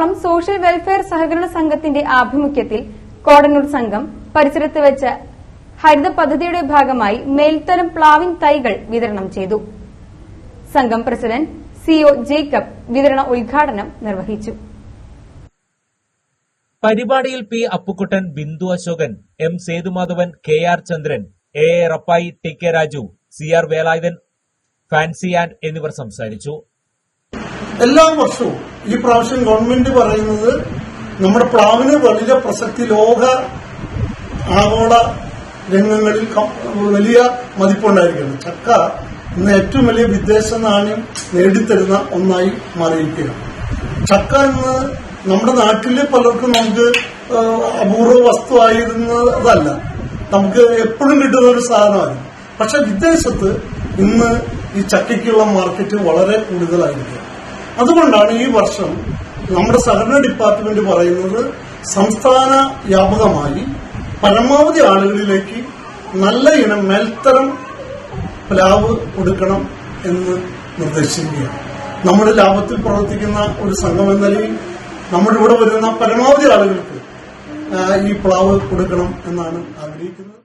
Keralam social welfare സഹകരണ സംഘത്തിന്റെ ആഭിമുഖ്യത്തിൽ കോടന്നൂർ സംഘം പരിസരത്ത് വെച്ച് ഹരിത പദ്ധതിയുടെ ഭാഗമായി മേൽത്തരം പ്ലാവിൻ തൈകൾ വിതരണം ചെയ്തു. സംഘം പ്രസിഡന്റ് സിഒ ജേക്കബ് വിതരണ ഉദ്ഘാടനം നിർവഹിച്ചു. പരിപാടിയിൽ P Appukuttan Bindu Ashokan M Sethumadhavan K R Chandran A A Rappai T K Raju C R Velayudhan Fancy and എന്നിവർ സംസാരിച്ചു. എല്ലാ വർഷവും ഈ പ്രാവശ്യം ഗവൺമെന്റ് പറയുന്നത് നമ്മുടെ പ്ലാവിന് വലിയ പ്രസക്തി ലോക ആഗോള രംഗങ്ങളിൽ വലിയ മതിപ്പുണ്ടായിരിക്കുന്നു. ചക്ക ഇന്ന് ഏറ്റവും വലിയ വിദേശ നാണ്യം നേടിത്തരുന്ന ഒന്നായി മാറിയിരിക്കുകയാണ്. ചക്ക ഇന്ന് നമ്മുടെ നാട്ടിൽ പലർക്കും നമുക്ക് അപൂർവ വസ്തുവായിരുന്നതല്ല. നമുക്ക് എപ്പോഴും കിട്ടുന്ന ഒരു സാധനമായിരുന്നു പക്ഷെ വിദേശത്ത് ഇന്ന് ഈ ചക്കയ്ക്കുള്ള മാർക്കറ്റ് വളരെ കൂടുതലായിരിക്കും അതുകൊണ്ടാണ് ഈ വർഷം നമ്മുടെ സഹകരണ ഡിപ്പാർട്ട്മെന്റ് പറയുന്നത് സംസ്ഥാന വ്യാപകമായി പരമാവധി ആളുകളിലേക്ക് നല്ല ഇനം മേൽത്തരം പ്ലാവ് കൊടുക്കണം എന്ന് നിർദ്ദേശിക്കുകയാണ്. നമ്മുടെ ലാഭത്തിൽ പ്രവർത്തിക്കുന്ന ഒരു സംഘം എന്ന നിലയിൽ നമ്മുടെ ഇവിടെ വരുന്ന പരമാവധി ആളുകൾക്ക് ഈ പ്ലാവ് കൊടുക്കണം എന്നാണ് ആഗ്രഹിക്കുന്നത്.